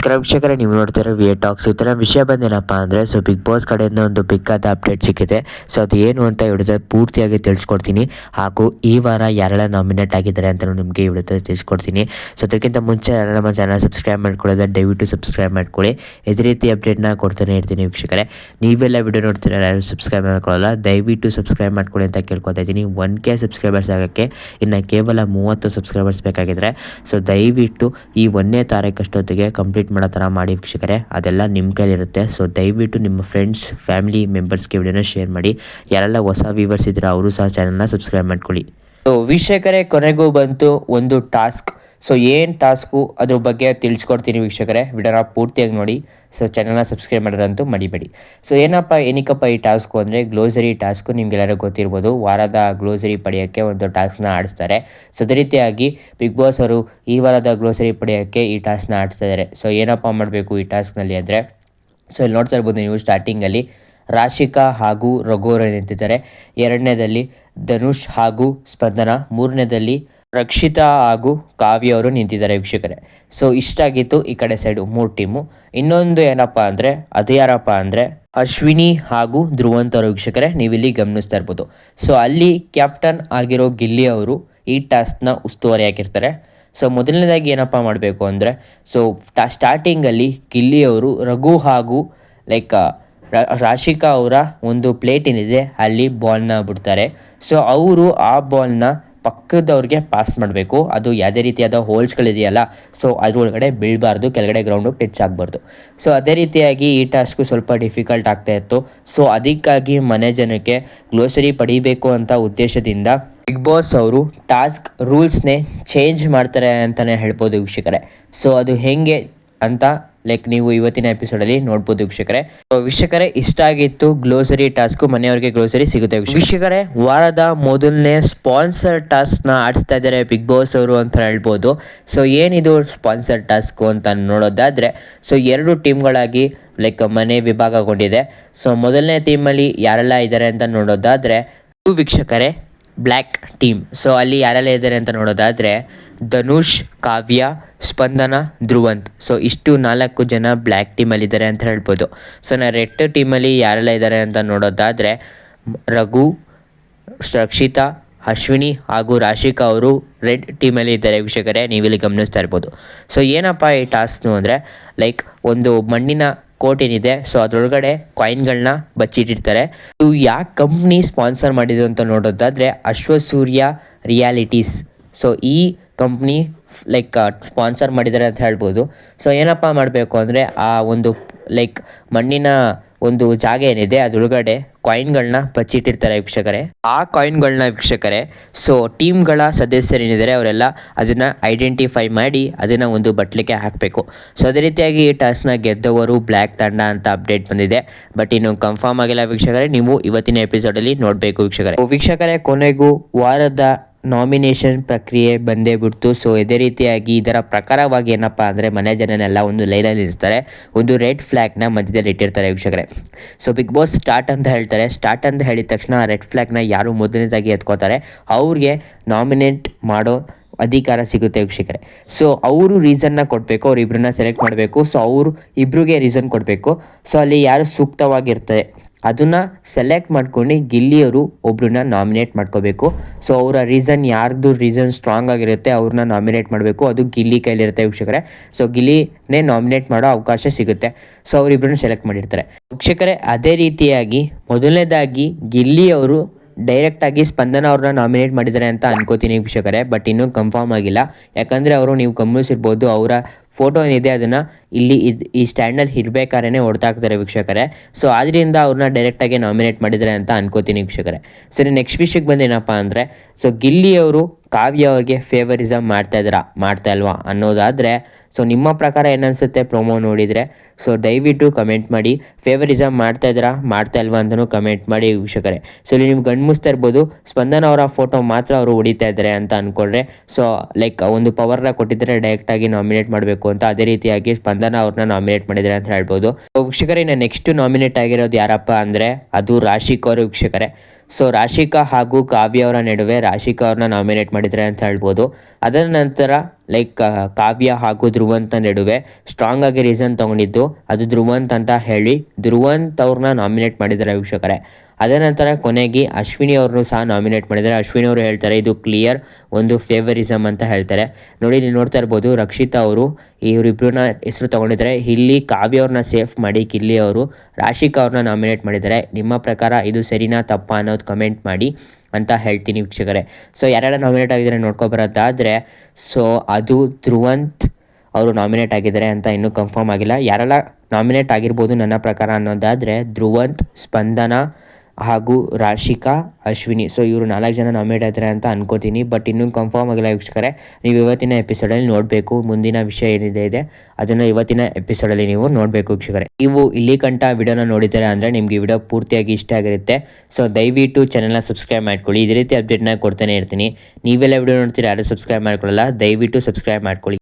ನಮಸ್ಕಾರ ವೀಕ್ಷಕರೇ, ನೀವು ನೋಡ್ತಿರೋ ವಿ ಟಾಕ್ಸ್ ಈ ಥರ ವಿಷಯ ಬಂದೇನಪ್ಪ ಅಂದರೆ ಸೊ ಬಿಗ್ ಬಾಸ್ ಕಡೆಯಿಂದ ಒಂದು ಬಿಗ್ ಆದ ಅಪ್ಡೇಟ್ ಸಿಕ್ಕಿದೆ. ಸೊ ಅದು ಏನು ಅಂತ ಹೇಳಿದ್ರೆ ಪೂರ್ತಿಯಾಗಿ ತಿಳಿಸ್ಕೊಡ್ತೀನಿ. ಹಾಗೂ ಈ ವಾರ ಯಾರೆಲ್ಲ ನಾಮಿನೇಟ್ ಆಗಿದ್ದಾರೆ ಅಂತ ನಿಮಗೆ ವಿಡಿಯೋ ತಿಳಿಸ್ಕೊಡ್ತೀನಿ. ಸೊ ಅದಕ್ಕಿಂತ ಮುಂಚೆ ಯಾರು ನಮ್ಮ ಚಾನಲ್ ಸಬ್ಸ್ಕ್ರೈಬ್ ಮಾಡ್ಕೊಳ್ಳೋದ ದಯವಿಟ್ಟು ಸಬ್ಸ್ಕ್ರೈಬ್ ಮಾಡ್ಕೊಳ್ಳಿ. ಇದೇ ರೀತಿ ಅಪ್ಡೇಟ್ನ ಕೊಡ್ತಾನೆ ಇರ್ತೀನಿ ವೀಕ್ಷಕರೇ. ನೀವೆಲ್ಲ ವಿಡಿಯೋ ನೋಡ್ತೀರ ಯಾರು ಸಬ್ಸ್ಕ್ರೈಬ್ ಮಾಡ್ಕೊಳ್ಳಲ್ಲ, ದಯವಿಟ್ಟು ಸಬ್ಸ್ಕ್ರೈಬ್ ಮಾಡ್ಕೊಳ್ಳಿ ಅಂತ ಕೇಳ್ಕೊತಾ ಇದ್ದೀನಿ. ಒನ್ ಕೆ ಸಬ್ಸ್ಕ್ರೈಬರ್ಸ್ ಆಗೋಕ್ಕೆ ಇನ್ನು ಕೇವಲ ಮೂವತ್ತು ಸಬ್ಸ್ಕ್ರೈಬರ್ಸ್ ಬೇಕಾಗಿದ್ರೆ. ಸೊ ದಯವಿಟ್ಟು ಈ ಒಂದನೇ ತಾರೀಕಷ್ಟೊತ್ತಿಗೆ ಕಂಪ್ಲೀಟ್ ಮಾಡೋ ಥರ ಮಾಡಿ ವೀಕ್ಷಕರೆ, ಅದೆಲ್ಲ ನಿಮ್ಮ ಕೈಲಿರುತ್ತೆ ಸೊ ದಯವಿಟ್ಟು ನಿಮ್ಮ ಫ್ರೆಂಡ್ಸ್ ಫ್ಯಾಮಿಲಿ ಮೆಂಬರ್ಸ್ಗೆ ವಿಡಿಯೋನ ಶೇರ್ ಮಾಡಿ. ಯಾರೆಲ್ಲ ಹೊಸ ವ್ಯೂವರ್ಸ್ ಇದ್ದರೆ, ಅವರು ಸಹ ಚಾನಲ್ನ ಸಬ್ಸ್ಕ್ರೈಬ್ ಮಾಡ್ಕೊಳ್ಳಿ. ಸೊ ವೀಕ್ಷಕರೇ, ಕೊನೆಗೂ ಬಂತು ಒಂದು ಟಾಸ್ಕ್ ಸೊ ಏನು ಟಾಸ್ಕು ಅದ್ರ ಬಗ್ಗೆ ತಿಳಿಸ್ಕೊಡ್ತೀನಿ ವೀಕ್ಷಕರೇ. ವಿಡಿಯೋನ ಪೂರ್ತಿಯಾಗಿ ನೋಡಿ. ಸೊ ಚಾನಲ್ನ ಸಬ್ಸ್ಕ್ರೈಬ್ ಮಾಡೋದಂತೂ ಮಡಿಬೇಡಿ ಸೊ ಏನಪ್ಪ ಏನಕ್ಕಪ್ಪ ಈ ಟಾಸ್ಕು ಅಂದರೆ ಗ್ಲೋಸರಿ ಟಾಸ್ಕು ನಿಮ್ಗೆಲ್ಲರೂ ಗೊತ್ತಿರ್ಬೋದು. ವಾರದ ಗ್ಲೋಸರಿ ಪಡೆಯೋಕ್ಕೆ ಒಂದು ಟಾಸ್ಕ್ನ ಆಡಿಸ್ತಾರೆ. ಸೊ ಅದೇ ರೀತಿಯಾಗಿ ಬಿಗ್ ಬಾಸ್ ಅವರು ಈ ವಾರದ ಗ್ಲೋಸರಿ ಪಡೆಯೋಕ್ಕೆ ಈ ಟಾಸ್ಕ್ನ ಆಡಿಸ್ತಾ ಇದ್ದಾರೆ. ಸೊ ಏನಪ್ಪ ಮಾಡಬೇಕು ಈ ಟಾಸ್ಕ್ನಲ್ಲಿ ಅಂದರೆ ಸೊ ಇಲ್ಲಿ ನೋಡ್ತಾ ಇರ್ಬೋದು ನೀವು ಸ್ಟಾರ್ಟಿಂಗಲ್ಲಿ ರಾಶಿಕಾ ಹಾಗೂ ರಘುವರ ನಿಂತಿದ್ದಾರೆ. ಎರಡನೇದಲ್ಲಿ ಧನುಷ್ ಹಾಗೂ ಸ್ಪಂದನ. ಮೂರನೇದಲ್ಲಿ ರಕ್ಷಿತಾ ಹಾಗೂ ಕಾವ್ಯ ಅವರು ನಿಂತಿದ್ದಾರೆ ವೀಕ್ಷಕರೇ. ಸೊ ಇಷ್ಟಾಗಿತ್ತು ಈ ಕಡೆ ಸೈಡು ಮೂರು ಟೀಮು ಇನ್ನೊಂದು ಏನಪ್ಪ ಅಂದರೆ, ಅದು ಯಾರಪ್ಪ ಅಂದರೆ, ಅಶ್ವಿನಿ ಹಾಗೂ ಧ್ರುವಂತ ಅವರು ವೀಕ್ಷಕರೇ, ನೀವಿಲ್ಲಿ ಗಮನಿಸ್ತಾ ಇರ್ಬೋದು. ಸೊ ಅಲ್ಲಿ ಕ್ಯಾಪ್ಟನ್ ಆಗಿರೋ ಗಿಲ್ಲಿ ಅವರು ಈ ಟಾಸ್ಕ್ನ ಉಸ್ತುವಾರಿ ಹಾಕಿರ್ತಾರೆ. ಸೊ ಮೊದಲನೇದಾಗಿ ಏನಪ್ಪ ಮಾಡಬೇಕು ಅಂದರೆ ಸೊ ಟಾ ಸ್ಟಾರ್ಟಿಂಗಲ್ಲಿ ಗಿಲ್ಲಿಯವರು ರಘು ಹಾಗೂ ಲೈಕ್ ರಾಶಿಕಾ ಅವರ ಒಂದು ಪ್ಲೇಟ್ ಏನಿದೆ, ಅಲ್ಲಿ ಬಾಲ್ನ ಬಿಡ್ತಾರೆ. ಸೊ ಅವರು ಆ ಬಾಲ್ನ ಪಕ್ಕದವ್ರಿಗೆ ಪಾಸ್ ಮಾಡಬೇಕು. ಅದು ಯಾವುದೇ ರೀತಿಯಾದ ಹೋಲ್ಸ್ಗಳಿದೆಯಲ್ಲ ಸೊ ಅದ್ರೊಳಗಡೆ ಬೀಳಬಾರ್ದು, ಕೆಳಗಡೆ ಗ್ರೌಂಡು ಟಚ್ ಆಗಬಾರ್ದು. ಸೊ ಅದೇ ರೀತಿಯಾಗಿ ಈ ಟಾಸ್ಕು ಸ್ವಲ್ಪ ಡಿಫಿಕಲ್ಟ್ ಆಗ್ತಾ ಇತ್ತು. ಸೊ ಅದಕ್ಕಾಗಿ ಮನೆ ಜನಕ್ಕೆ ಗ್ಲೋಸರಿ ಪಡಿಬೇಕು ಅಂತ ಉದ್ದೇಶದಿಂದ ಬಿಗ್ ಬಾಸ್ ಅವರು ಟಾಸ್ಕ್ ರೂಲ್ಸ್ನೇ ಚೇಂಜ್ ಮಾಡ್ತಾರೆ ಅಂತಲೇ ಹೇಳ್ಬೋದು ವೀಕ್ಷಕರೇ. ಸೊ ಅದು ಹೇಗೆ ಅಂತ ಲೈಕ್ ನೀವು ಇವತ್ತಿನ ಎಪಿಸೋಡಲ್ಲಿ ನೋಡ್ಬೋದು ವೀಕ್ಷಕರೇ. ವೀಕ್ಷಕರೇ, ಇಷ್ಟ ಆಗಿತ್ತು ಗ್ಲೋಸರಿ ಟಾಸ್ಕು ಮನೆಯವರಿಗೆ ಗ್ಲೋಸರಿ ಸಿಗುತ್ತೆ ವೀಕ್ಷಕರೇ. ವಾರದ ಮೊದಲನೇ ಸ್ಪಾನ್ಸರ್ ಟಾಸ್ಕ್ನ ಆಡಿಸ್ತಾ ಇದ್ದಾರೆ ಬಿಗ್ ಬಾಸ್ ಅವರು ಅಂತ ಹೇಳ್ಬೋದು. ಸೊ ಏನಿದು ಸ್ಪಾನ್ಸರ್ ಟಾಸ್ಕು ಅಂತ ನೋಡೋದಾದರೆ ಸೊ ಎರಡು ಟೀಮ್ಗಳಾಗಿ ಲೈಕ್ ಮನೆ ವಿಭಾಗಗೊಂಡಿದೆ. ಸೊ ಮೊದಲನೇ ಟೀಮಲ್ಲಿ ಯಾರೆಲ್ಲ ಇದ್ದಾರೆ ಅಂತ ನೋಡೋದಾದರೆ, ವೀಕ್ಷಕರೇ ಬ್ಲ್ಯಾಕ್ ಟೀಮ್. ಸೊ ಅಲ್ಲಿ ಯಾರೆಲ್ಲ ಇದ್ದಾರೆ ಅಂತ ನೋಡೋದಾದರೆ ಧನುಷ್, ಕಾವ್ಯ, ಸ್ಪಂದನ, ಧ್ರುವಂತ್. ಸೊ ಇಷ್ಟು ನಾಲ್ಕು ಜನ ಬ್ಲ್ಯಾಕ್ ಟೀಮಲ್ಲಿದ್ದಾರೆ ಅಂತ ಹೇಳ್ಬೋದು. ಸೊ ನಾನು ರೆಡ್ ಟೀಮಲ್ಲಿ ಯಾರೆಲ್ಲ ಇದ್ದಾರೆ ಅಂತ ನೋಡೋದಾದರೆ ರಘು, ರಕ್ಷಿತಾ, ಅಶ್ವಿನಿ ಹಾಗೂ ರಾಶಿಕಾ ಅವರು ರೆಡ್ ಟೀಮಲ್ಲಿ ಇದ್ದಾರೆ ವೀಕ್ಷಕರೇ, ನೀವಿಲ್ಲಿ ಗಮನಿಸ್ತಾ ಇರ್ಬೋದು. ಸೊ ಏನಪ್ಪ ಈ ಟಾಸ್ಕ್ನು ಅಂದರೆ, ಲೈಕ್ ಒಂದು ಮಣ್ಣಿನ ಕೋಟ್ ಏನಿದೆ ಸೊ ಅದರೊಳಗಡೆ ಕಾಯಿನ್ಗಳನ್ನ ಬಚ್ಚಿಟ್ಟಿರ್ತಾರೆ. ಇದು ಯಾಕೆ ಕಂಪ್ನಿ ಸ್ಪಾನ್ಸರ್ ಮಾಡಿದ್ರು ಅಂತ ನೋಡೋದಾದರೆ, ಅಶ್ವಸೂರ್ಯ ರಿಯಾಲಿಟೀಸ್ ಸೊ ಈ ಕಂಪ್ನಿ ಲೈಕ್ ಸ್ಪಾನ್ಸರ್ ಮಾಡಿದ್ದಾರೆ ಅಂತ ಹೇಳ್ಬೋದು. ಸೊ ಏನಪ್ಪ ಮಾಡಬೇಕು ಅಂದರೆ, ಆ ಒಂದು ಲೈಕ್ ಮಣ್ಣಿನ ಒಂದು ಜಾಗ ಏನಿದೆ, ಅದ್ರೊಳಗಡೆ ಕಾಯಿನ್ಗಳನ್ನ ಬಚ್ಚಿಟ್ಟಿರ್ತಾರೆ ವೀಕ್ಷಕರೇ. ಆ ಕಾಯಿನ್ಗಳನ್ನ ವೀಕ್ಷಕರೇ ಸೊ ಟೀಮ್ಗಳ ಸದಸ್ಯರೇನಿದ್ದಾರೆ ಅವರೆಲ್ಲ ಅದನ್ನು ಐಡೆಂಟಿಫೈ ಮಾಡಿ ಅದನ್ನು ಒಂದು ಬಟ್ಲಿಗೆ ಹಾಕಬೇಕು. ಸೊ ಅದೇ ರೀತಿಯಾಗಿ ಈ ಟಾಸ್ನ ಗೆದ್ದವರು ಬ್ಲ್ಯಾಕ್ ತಂಡ ಅಂತ ಅಪ್ಡೇಟ್ ಬಂದಿದೆ. ಬಟ್ ಇನ್ನು ಕನ್ಫರ್ಮ್ ಆಗಿಲ್ಲ ವೀಕ್ಷಕರೇ, ನೀವು ಇವತ್ತಿನ ಎಪಿಸೋಡಲ್ಲಿ ನೋಡಬೇಕು ವೀಕ್ಷಕರೇ. ವೀಕ್ಷಕರೇ, ಕೊನೆಗೂ ವಾರದ ನಾಮಿನೇಷನ್ ಪ್ರಕ್ರಿಯೆ ಬಂದೇ ಬಿಡ್ತು. ಸೊ ಇದೇ ರೀತಿಯಾಗಿ ಇದರ ಪ್ರಕಾರವಾಗಿ ಏನಪ್ಪ ಅಂದರೆ ಮನೆ ಜನನೆಲ್ಲ ಒಂದು ಲೈನಲ್ಲಿ ನಿಲ್ಲಿಸ್ತಾರೆ. ಒಂದು ರೆಡ್ ಫ್ಲ್ಯಾಗ್ನ ಮಧ್ಯದಲ್ಲಿ ಇಟ್ಟಿರ್ತಾರೆ ವೀಕ್ಷಕರೇ. ಸೊ ಬಿಗ್ ಬಾಸ್ ಸ್ಟಾರ್ಟ್ ಅಂತ ಹೇಳ್ತಾರೆ. ಸ್ಟಾರ್ಟ್ ಅಂತ ಹೇಳಿದ ತಕ್ಷಣ ರೆಡ್ ಫ್ಲ್ಯಾಗ್ನ ಯಾರು ಮೊದಲನೇದಾಗಿ ಎತ್ಕೋತಾರೆ ಅವ್ರಿಗೆ ನಾಮಿನೇಟ್ ಮಾಡೋ ಅಧಿಕಾರ ಸಿಗುತ್ತೆ ವೀಕ್ಷಕರೇ. ಸೊ ಅವರು ರೀಸನ್ನ ಕೊಡಬೇಕು ಅವ್ರು ಇಬ್ಬರನ್ನ ಸೆಲೆಕ್ಟ್ ಮಾಡಬೇಕು. ಸೊ ಅವರು ಇಬ್ಬರಿಗೆ ರೀಸನ್ ಕೊಡಬೇಕು. ಸೊ ಅಲ್ಲಿ ಯಾರು ಸೂಕ್ತವಾಗಿರ್ತಾರೆ? ಅದನ್ನು ಸೆಲೆಕ್ಟ್ ಮಾಡ್ಕೊಂಡು ಗಿಲ್ಲಿಯವರು ಒಬ್ರನ್ನ ನಾಮಿನೇಟ್ ಮಾಡ್ಕೋಬೇಕು. ಸೊ ಅವರ ರೀಸನ್ ಯಾರ್ದು ರೀಸನ್ ಸ್ಟ್ರಾಂಗ್ ಆಗಿರುತ್ತೆ, ಅವ್ರನ್ನ ನಾಮಿನೇಟ್ ಮಾಡಬೇಕು. ಅದು ಗಿಲ್ಲಿ ಕೈಲಿರುತ್ತೆ ವೀಕ್ಷಕರೇ. ಸೊ ಗಿಲ್ಲಿನೇ ನಾಮಿನೇಟ್ ಮಾಡೋ ಅವಕಾಶ ಸಿಗುತ್ತೆ. ಸೊ ಅವರಿಬ್ಬರನ್ನ ಸೆಲೆಕ್ಟ್ ಮಾಡಿರ್ತಾರೆ. ವೀಕ್ಷಕರೇ, ಅದೇ ರೀತಿಯಾಗಿ ಮೊದಲನೇದಾಗಿ ಗಿಲ್ಲಿ ಅವರು ಡೈರೆಕ್ಟಾಗಿ ಸ್ಪಂದನ ಅವ್ರನ್ನ ನಾಮಿನೇಟ್ ಮಾಡಿದ್ದಾರೆ ಅಂತ ಅನ್ಕೋತೀನಿ ವೀಕ್ಷಕರೇ ಬಟ್ ಇನ್ನೂ ಕನ್ಫರ್ಮ್ ಆಗಿಲ್ಲ. ಯಾಕಂದರೆ ಅವರು ನೀವು ಗಮನಿಸಿರ್ಬೋದು, ಅವರ ಫೋಟೋ ಏನಿದೆ ಅದನ್ನು ಇಲ್ಲಿ ಇದು, ಈ ಸ್ಟ್ಯಾಂಡಲ್ಲಿ ಇರಬೇಕಾದ್ರೆ ಹೊಡ್ತಾಕ್ತಾರೆ ವೀಕ್ಷಕರೇ. ಸೊ ಆದ್ದರಿಂದ ಅವ್ರನ್ನ ಡೈರೆಕ್ಟಾಗಿ ನಾಮಿನೇಟ್ ಮಾಡಿದ್ದಾರೆ ಅಂತ ಅನ್ಕೋತೀನಿ ವೀಕ್ಷಕರೇ. ಸರಿ ನೆಕ್ಸ್ಟ್ ವಿಷಯಕ್ಕೆ ಬಂದೇನಪ್ಪ ಅಂದರೆ ಸೊ ಗಿಲ್ಲಿಯವರು ಕಾವ್ಯ ಅವ್ರಿಗೆ ಫೇವರಿಸಮ್ ಮಾಡ್ತಾ ಇದ್ದೀರಾ ಮಾಡ್ತಾ ಇಲ್ವಾ ಅನ್ನೋದಾದರೆ ಸೊ ನಿಮ್ಮ ಪ್ರಕಾರ ಏನನ್ಸುತ್ತೆ ಪ್ರೊಮೋ ನೋಡಿದರೆ? ಸೊ ದಯವಿಟ್ಟು ಕಮೆಂಟ್ ಮಾಡಿ ಫೇವರಿಸಮ್ ಮಾಡ್ತಾ ಇದ್ದೀರಾ ಮಾಡ್ತಾ ಇಲ್ವಾ ಅಂತಲೂ ಕಮೆಂಟ್ ಮಾಡಿ ವೀಕ್ಷಕರೇ. ಸೊ ಇಲ್ಲಿ ನೀವು ಗಣ್ಮಿಸ್ತಾ ಇರ್ಬೋದು, ಸ್ಪಂದನ ಅವರ ಫೋಟೋ ಮಾತ್ರ ಅವರು ಹೊಡಿತಾ ಇದ್ದಾರೆ ಅಂತ ಅಂದ್ಕೊಂಡ್ರೆ ಸೊ ಲೈಕ್ ಒಂದು ಪವರ್ನ ಕೊಟ್ಟಿದ್ದರೆ ಡೈರೆಕ್ಟಾಗಿ ನಾಮಿನೇಟ್ ಮಾಡಬೇಕು ಅಂತ ಅದೇ ರೀತಿಯಾಗಿ ಸ್ಪಂದನ ಅವ್ರನ್ನ ನಾಮಿನೇಟ್ ಮಾಡಿದ್ದಾರೆ ಅಂತ ಹೇಳ್ಬೋದು. ವೀಕ್ಷಕರೇ, ಇನ್ನು ನೆಕ್ಸ್ಟ್ ನಾಮಿನೇಟ್ ಆಗಿರೋದು ಯಾರಪ್ಪ ಅಂದರೆ, ಅದು ರಾಶಿಕ ಅವರು ವೀಕ್ಷಕರೇ. ಸೊ ರಾಶಿಕಾ ಹಾಗೂ ಕಾವ್ಯ ಅವರ ನಡುವೆ ರಾಶಿಕಾ ಅವ್ರನ್ನ ನಾಮಿನೇಟ್ ಮಾಡಿದ್ದಾರೆ ಅಂತ ಹೇಳ್ಬೋದು. ಅದರ ನಂತರ ಲೈಕ್ ಕಾವ್ಯ ಹಾಗೂ ಧ್ರುವಂತ ನಡುವೆ ಸ್ಟ್ರಾಂಗ್ ಆಗಿ ರೀಸನ್ ತೊಗೊಂಡಿದ್ದು, ಅದು ಧ್ರುವಂತ್ ಅಂತ ಹೇಳಿ ಧ್ರುವಂತ್ ಅವ್ರನ್ನ ನಾಮಿನೇಟ್ ಮಾಡಿದ್ದಾರೆ ವೀಕ್ಷಕರೇ. ಅದರ ನಂತರ ಕೊನೆಗೆ ಅಶ್ವಿನಿ ಅವ್ರನ್ನೂ ಸಹ ನಾಮಿನೇಟ್ ಮಾಡಿದ್ದಾರೆ. ಅಶ್ವಿನಿ ಅವರು ಹೇಳ್ತಾರೆ, ಇದು ಕ್ಲಿಯರ್ ಒಂದು ಫೇವರಿಸಮ್ ಅಂತ ಹೇಳ್ತಾರೆ. ನೋಡಿ, ನೀವು ನೋಡ್ತಾ ಇರ್ಬೋದು, ರಕ್ಷಿತಾ ಅವರು ಇವರಿಬ್ಬರನ್ನ ಹೆಸರು ತೊಗೊಂಡಿದ್ದಾರೆ ಇಲ್ಲಿ ಕಾವ್ಯ ಅವ್ರನ್ನ ಸೇಫ್ ಮಾಡಿ, ಕಿಲ್ಲಿ ಅವರು ರಾಶಿಕಾ ಅವ್ರನ್ನ ನಾಮಿನೇಟ್ ಮಾಡಿದ್ದಾರೆ. ನಿಮ್ಮ ಪ್ರಕಾರ ಇದು ಸರಿನಾ ತಪ್ಪಾ ಅನ್ನೋದು ಕಮೆಂಟ್ ಮಾಡಿ. ಅಂತ ಹೇಳ್ತೀನಿ ವೀಕ್ಷಕರೇ. ಸೊ ಯಾರೆಲ್ಲ ನಾಮಿನೇಟ್ ಆಗಿದ್ದಾರೆ ನೋಡ್ಕೊಬರೋದಾದರೆ ಸೊ ಅದು ಧ್ರುವಂತ್ ಅವರು ನಾಮಿನೇಟ್ ಆಗಿದ್ದಾರೆ ಅಂತ ಇನ್ನೂ ಕನ್ಫರ್ಮ್ ಆಗಿಲ್ಲ. ಯಾರೆಲ್ಲ ನಾಮಿನೇಟ್ ಆಗಿರ್ಬೋದು ನನ್ನ ಪ್ರಕಾರ ಅನ್ನೋದಾದರೆ ಧ್ರುವಂತ್, ಸ್ಪಂದನ ಹಾಗೂ ರಾಶಿಕಾ, ಅಶ್ವಿನಿ. ಸೊ ಇವರು ನಾಲ್ಕು ಜನ ನಾಮಿನೇಟ್ ಆಗ್ತಾರೆ ಅಂತ ಅನ್ಕೋತೀನಿ. ಬಟ್ ಇನ್ನೂ ಕನ್ಫರ್ಮ್ ಆಗಿಲ್ಲ ವೀಕ್ಷಕರೇ. ನೀವು ಇವತ್ತಿನ ಎಪಿಸೋಡಲ್ಲಿ ನೋಡಬೇಕು. ಮುಂದಿನ ವಿಷಯ ಏನಿದೆ ಇದೆ, ಅದನ್ನು ಇವತ್ತಿನ ಎಪಿಸೋಡಲ್ಲಿ ನೀವು ನೋಡಬೇಕು ವೀಕ್ಷಕರೇ. ನೀವು ಇಲ್ಲಿ ಕಂಠ ವಿಡಿಯೋನ ನೋಡಿದ್ದಾರೆ ಅಂದರೆ ನಿಮಗೆ ವಿಡಿಯೋ ಪೂರ್ತಿಯಾಗಿ ಇಷ್ಟ ಆಗಿರುತ್ತೆ. ಸೊ ದಯವಿಟ್ಟು ಚಾನಲ್ನ ಸಬ್ಸ್ಕ್ರೈಬ್ ಮಾಡ್ಕೊಳ್ಳಿ. ಇದೇ ರೀತಿ ಅಪ್ಡೇಟ್ನ ಕೊಡ್ತಾನೆ ಇರ್ತೀನಿ. ನೀವೆಲ್ಲ ವಿಡಿಯೋ ನೋಡ್ತೀರಾ ಯಾರು ಸಬ್ಸ್ಕ್ರೈಬ್ ಮಾಡ್ಕೊಳ್ಳಲ್ಲ, ದಯವಿಟ್ಟು ಸಬ್ಸ್ಕ್ರೈಬ್ ಮಾಡ್ಕೊಳ್ಳಿ.